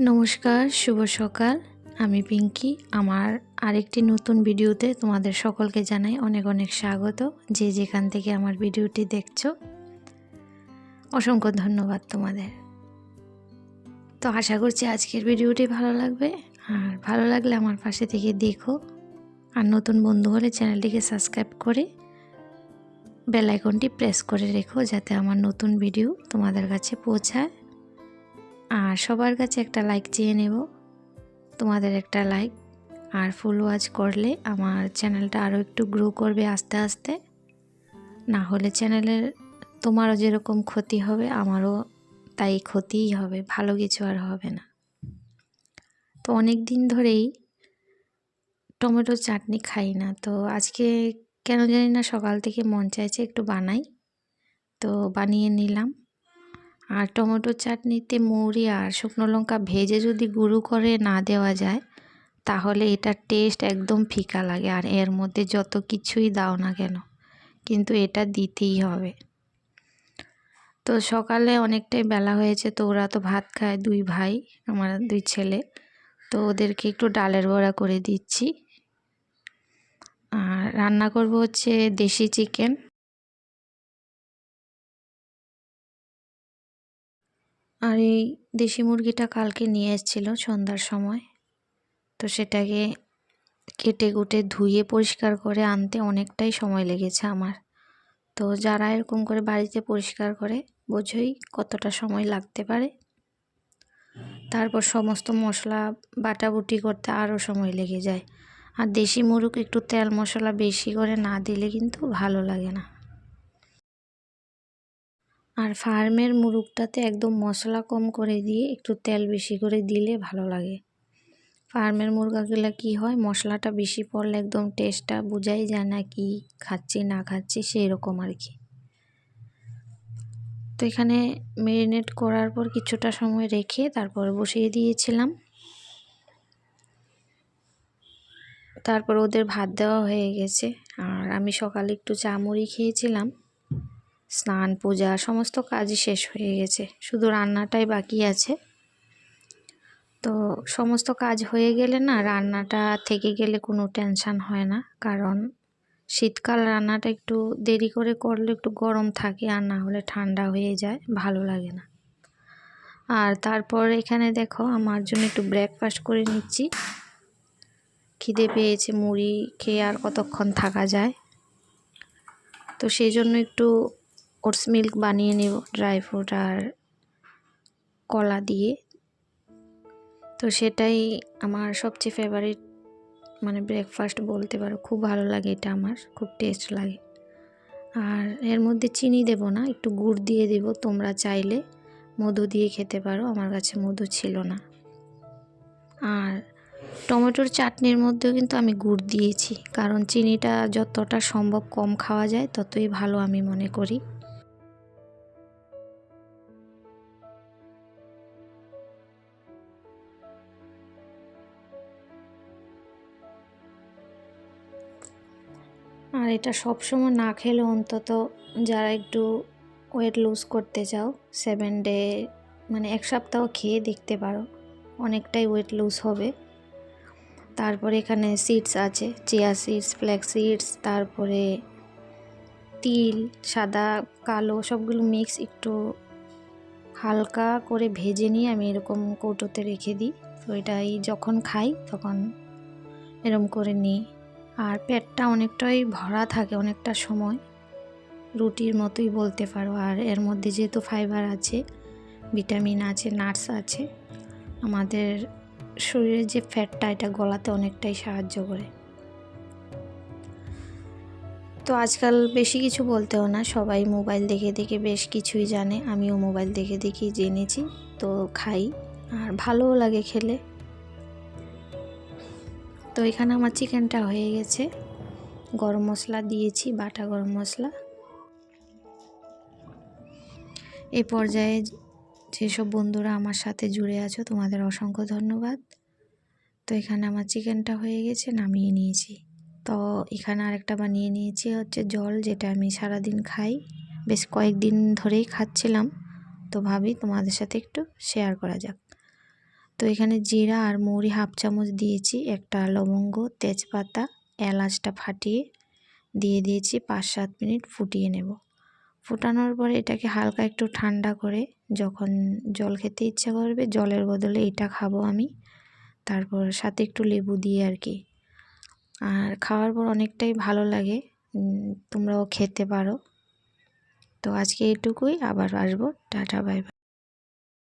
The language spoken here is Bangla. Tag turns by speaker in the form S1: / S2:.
S1: নমস্কার, শুভ সকাল। আমি পিঙ্কি। আমার আরেকটি নতুন ভিডিওতে তোমাদের সকলকে জানাই অনেক অনেক স্বাগত। যে যেখান থেকে আমার ভিডিওটি দেখছ, অসংখ্য ধন্যবাদ তোমাদের। তো আশা করছি আজকের ভিডিওটি ভালো লাগবে। আর ভালো লাগলে আমার পাশে থেকে দেখো। আর নতুন বন্ধু হলে চ্যানেলটিকে সাবস্ক্রাইব করে বেল আইকনটি প্রেস করে রেখো, যাতে আমার নতুন ভিডিও তোমাদের কাছে পৌঁছায়। আর সবার কাছে একটা লাইক চেয়ে নেব। তোমাদের একটা লাইক আর ফুল ওয়াচ করলে আমার চ্যানেলটা আরও একটু গ্রো করবে আস্তে আস্তে। না হলে চ্যানেলের তোমারও যেরকম ক্ষতি হবে, আমারও তাই ক্ষতিই হবে, ভালো কিছু আর হবে না। তো অনেক দিন ধরেই টমেটো চাটনি খাই না, তো আজকে কেন জানি না সকাল থেকে মন চাইছে একটু বানাই। তো বানিয়ে নিলাম। আর টমেটো চাটনিতে মৌরি আর শুকনো লঙ্কা ভেজে যদি গুঁড়ো করে না দেওয়া যায়, তাহলে এটার টেস্ট একদম ফিকা লাগে আর এর মধ্যে যত কিছুই দাও না কেন, কিন্তু এটা দিতেই হবে। তো সকালে অনেকটাই বেলা হয়েছে, তো ওরা তো ভাত খায় দুই ভাই, আমার দুই ছেলে। তো ওদেরকে একটু ডালের বড়া করে দিচ্ছি। আর রান্না করব হচ্ছে দেশি চিকেন আর এই দেশি মুরগিটা কালকে নিয়ে এসেছিল সন্ধ্যার সময়। তো সেটাকে কেটে কুটে ধুয়ে পরিষ্কার করে আনতে অনেকটাই সময় লেগেছে আমার। তো যারা এরকম করে বাড়িতে পরিষ্কার করে, বোঝোই কতটা সময় লাগতে পারে। তারপর সমস্ত মশলা, বাটাবুটি করতে আরও সময় লেগে যায়। আর দেশি মুরগ একটু তেল মশলা বেশি করে না দিলে কিন্তু ভালো লাগে না। আর ফার্মের মুরগটাতে একদম মশলা কম করে দিয়ে একটু তেল বেশি করে দিলে ভালো লাগে। ফার্মের মুরগাগুলো কি হয়, মশলাটা বেশি পড়লে একদম টেস্টটা বোঝাই যায় না কি খাচ্ছি, না খাচ্ছি সেই রকম আর কি তো এখানে মেরিনেট করার পর কিছুটা সময় রেখে তারপর বসিয়ে দিয়েছিলাম। তারপর ওদের ভাত দেওয়া হয়ে গেছে। আর আমি সকালে একটু চা মুড়ি খেয়েছিলাম। স্নান, পূজা, সমস্ত কাজই শেষ হয়ে গেছে। শুধু রান্নাটাই বাকি আছে। তো সমস্ত কাজ হয়ে গেলে না, রান্নাটা থেকে গেলে কোনো টেনশান হয় না। কারণ শীতকাল রান্নাটা একটু দেরি করে করলে একটু গরম থাকে আর না হলে ঠান্ডা হয়ে যায়, ভালো লাগে না। আর তারপর এখানে দেখো, আমার জন্য একটু ব্রেকফাস্ট করে নিচ্ছি। খিদে পেয়েছে, মুড়ি খেয়ে আর কতক্ষণ থাকা যায়? তো সেই জন্য একটু ওটস মিল্ক বানিয়ে নেব, ড্রাই ফ্রুট আর কলা দিয়ে। তো সেটাই আমার সবচেয়ে ফেভারিট মানে ব্রেকফাস্ট বলতে পারো, খুব ভালো লাগে এটা আমার, খুব টেস্ট লাগে। আর এর মধ্যে চিনি দেব না, একটু গুড় দিয়ে দেব, তোমরা চাইলে মধু দিয়ে খেতে পারো, আমার কাছে মধু ছিল না। আর টমেটোর চাটনির মধ্যেও কিন্তু আমি গুড় দিয়েছি, কারণ চিনিটা যতটা সম্ভব কম খাওয়া যায়, ততই ভালো আমি মনে করি। আর এটা সবসময় না খেলে অন্তত যারা একটু ওয়েট লুজ করতে চাও সেভেন ডে মানে এক সপ্তাহ খেয়ে দেখতে পারো, অনেকটাই ওয়েট লুজ হবে। তারপরে এখানে সিডস আছে চিয়া সিডস ফ্ল্যাক্স সিডস তারপরে তিল, সাদা, কালো, সবগুলো মিক্স একটু হালকা করে ভেজে নিয়ে আমি এরকম কৌটোতে রেখে দিই। তো এটাই যখন খাই তখন এরম করে নিই। আর পেটটা অনেকটাই ভরা থাকে, অনেকটা সময়। রুটির মতোই বলতে পারো। আর এর মধ্যে যেহেতু ফাইবার আছে ভিটামিন আছে নাটস আছে, আমাদের শরীরের যে ফ্যাটটা এটা গলাতে অনেকটাই সাহায্য করে। তো আজকাল বেশি কিছু বলতেও না, সবাই মোবাইল দেখে দেখে বেশ কিছুই জানে। আমিও মোবাইল দেখে দেখেই জেনেছি, তো খাই। আর ভালোও লাগে খেলে। তো এখানে আমার চিকেনটা হয়ে গেছে। গরম মশলা দিয়েছি, বাটা গরম মশলা। এ পর্যায়ে যেসব বন্ধুরা আমার সাথে জুড়ে আছো, তোমাদের অসংখ্য ধন্যবাদ। তো এখানে আমার চিকেনটা হয়ে গেছে, নামিয়ে নিয়েছি। তো এখানে আরেকটা বানিয়ে নিয়েছি হচ্ছে জল, যেটা আমি সারাদিন খাই। বেশ কয়েকদিন ধরেই খাচ্ছিলাম। তো ভাবি তোমাদের সাথে একটু শেয়ার করা যাক। এখানে জিরা আর মৌরি হাফ চামচ দিয়েছি, একটা লবঙ্গ, তেজপাতা, এলাচটা ফাটিয়ে দিয়ে দিয়েছি, পাঁচ সাত মিনিট ফুটিয়ে নেব। ফুটানোর পরে এটাকে হালকা একটু ঠান্ডা করে যখন জল খেতে ইচ্ছা করবে, জলের বদলে এটা খাব আমি। তারপর সাথে একটু লেবু দিয়ে আর কি। আর খাওয়ার পর অনেকটাই ভালো লাগে তোমরাও খেতে পারো। তো আজকে এটুকুই, আবার আসব। Tata, bye bye.